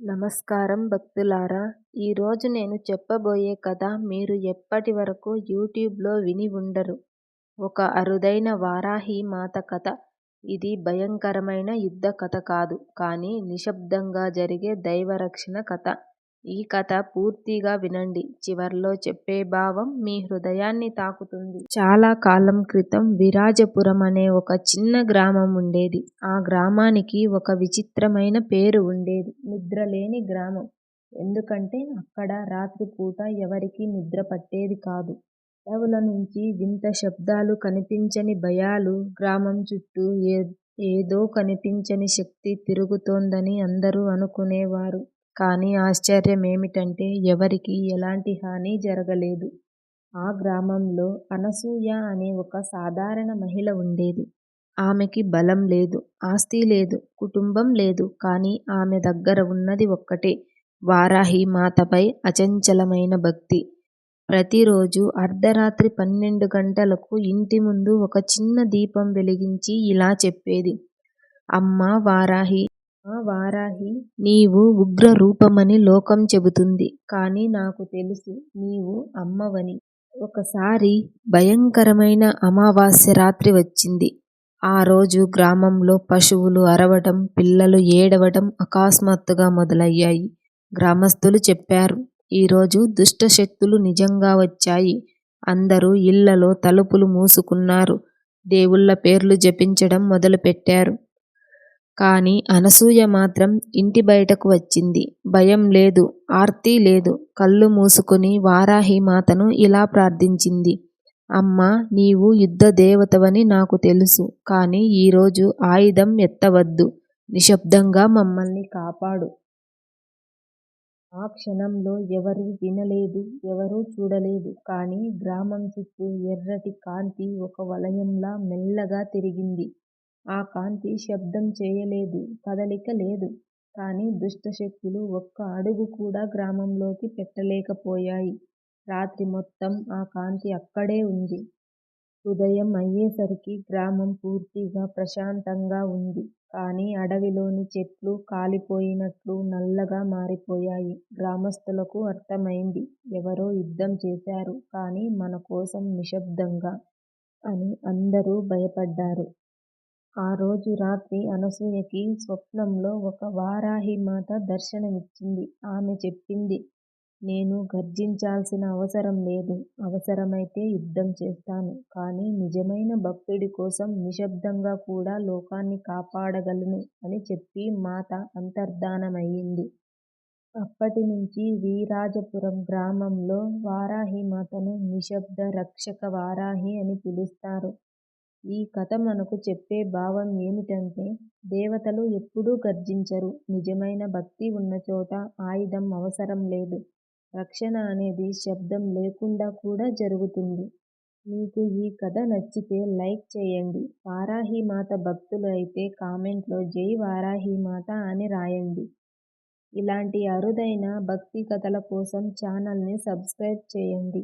నమస్కారం భక్తులారా! ఈరోజు నేను చెప్పబోయే కథ మీరు ఎప్పటివరకూ యూట్యూబ్లో విని ఉండరు ఒక అరుదైన వారాహి మాత కథ. ఇది భయంకరమైన యుద్ధ కథ కాదు. కానీ నిశ్శబ్దంగా జరిగే దైవరక్షణ కథ. ఈ కథ పూర్తిగా వినండి. చివర్లో చెప్పే భావం మీ హృదయాన్ని తాకుతుంది. చాలా కాలం క్రితం విరాజపురం అనే ఒక చిన్న గ్రామం ఉండేది ఆ గ్రామానికి ఒక విచిత్రమైన పేరు ఉండేది నిద్రలేని గ్రామం. ఎందుకంటే అక్కడ రాత్రిపూట ఎవరికీ నిద్ర పట్టేది కాదు. అడవుల నుంచి వింత శబ్దాలు కనిపించని భయాలు గ్రామం చుట్టూ ఏ ఏదో కనిపించని శక్తి తిరుగుతోందని అందరూ అనుకునేవారు. కానీ ఆశ్చర్యమేమిటంటే ఎవరికీ ఎలాంటి హాని జరగలేదు. ఆ గ్రామంలో అనసూయ అనే ఒక సాధారణ మహిళ ఉండేది ఆమెకి బలం లేదు. ఆస్తి లేదు. కుటుంబం లేదు. కానీ ఆమె దగ్గర ఉన్నది ఒక్కటే వారాహి మాతపై అచంచలమైన భక్తి. ప్రతిరోజూ అర్ధరాత్రి పన్నెండు గంటలకు ఇంటి ముందు ఒక చిన్న దీపం వెలిగించి ఇలా చెప్పేది. అమ్మా వారాహీ! ఆ వారాహి నీవు ఉగ్రరూపమని లోకం చెబుతుంది. కానీ నాకు తెలుసు నీవు అమ్మవని. ఒకసారి భయంకరమైన అమావాస్య రాత్రి వచ్చింది. ఆ రోజు గ్రామంలో పశువులు అరవటం, పిల్లలు ఏడవటం అకస్మాత్తుగా మొదలయ్యాయి. గ్రామస్తులు చెప్పారు. ఈరోజు దుష్టశక్తులు నిజంగా వచ్చాయి. అందరూ ఇళ్ళలో తలుపులు మూసుకున్నారు. దేవుళ్ళ పేర్లు జపించడం మొదలుపెట్టారు. కానీ అనసూయ మాత్రం ఇంటి బయటకు వచ్చింది. భయం లేదు. ఆర్తి లేదు. కళ్ళు మూసుకుని వారాహి మాతను ఇలా ప్రార్థించింది అమ్మా! నీవు యుద్ధ దేవతవని నాకు తెలుసు. కానీ ఈరోజు ఆయుధం ఎత్తవద్దు. నిశ్శబ్దంగా మమ్మల్ని కాపాడు. ఆ క్షణంలో ఎవరూ వినలేదు. ఎవరూ చూడలేదు. కానీ గ్రామం చుట్టూ ఎర్రటి కాంతి ఒక వలయంలా మెల్లగా తిరిగింది. ఆ కాంతి శబ్దం చేయలేదు. కదలిక లేదు. కానీ దుష్టశక్తులు ఒక్క అడుగు కూడా గ్రామంలోకి పెట్టలేకపోయాయి. రాత్రి మొత్తం ఆ కాంతి అక్కడే వుంది. ఉదయం అయ్యేసరికి గ్రామం పూర్తిగా ప్రశాంతంగా వుంది. కానీ అడవిలోని చెట్లు కాలిపోయినట్లు నల్లగా మారిపోయాయి. గ్రామస్తులకు అర్థమైంది. ఎవరో యుద్ధం చేశారు. కానీ మనకోసం నిశ్శబ్దంగా. అని అందరూ భయపడ్డారు. ఆ రోజు రాత్రి అనసూయకి స్వప్నంలో ఒక వారాహిమాత దర్శనమిచ్చింది. ఆమె చెప్పింది. నేను గర్జించాల్సిన అవసరం లేదు. అవసరమైతే యుద్ధం చేస్తాను. కానీ నిజమైన భక్తుడి కోసం నిశ్శబ్దంగా కూడా లోకాన్ని కాపాడగలను అని చెప్పి మాత అంతర్ధానమయింది. అప్పటినుంచి వీరాజపురం గ్రామంలో వారాహిమాతను నిశ్శబ్ద రక్షక వారాహి అని పిలుస్తారు. ఈ కథ మనకు చెప్పే భావం ఏమిటంటే దేవతలు ఎప్పుడూ గర్జించరు. నిజమైన భక్తి వున్నచోట ఆయుధం అవసరం లేదు. రక్షణ అనేది శబ్దం లేకుండా కూడా జరుగుతుంది. మీకు ఈ కథ నచ్చితే లైక్ చేయండి. వారాహిమాత భక్తులు అయితే కామెంట్లో జై వారాహిమాత అని రాయండి. ఇలాంటి అరుదైన భక్తి కథల కోసం ఛానల్ని సబ్స్క్రైబ్ చేయండి.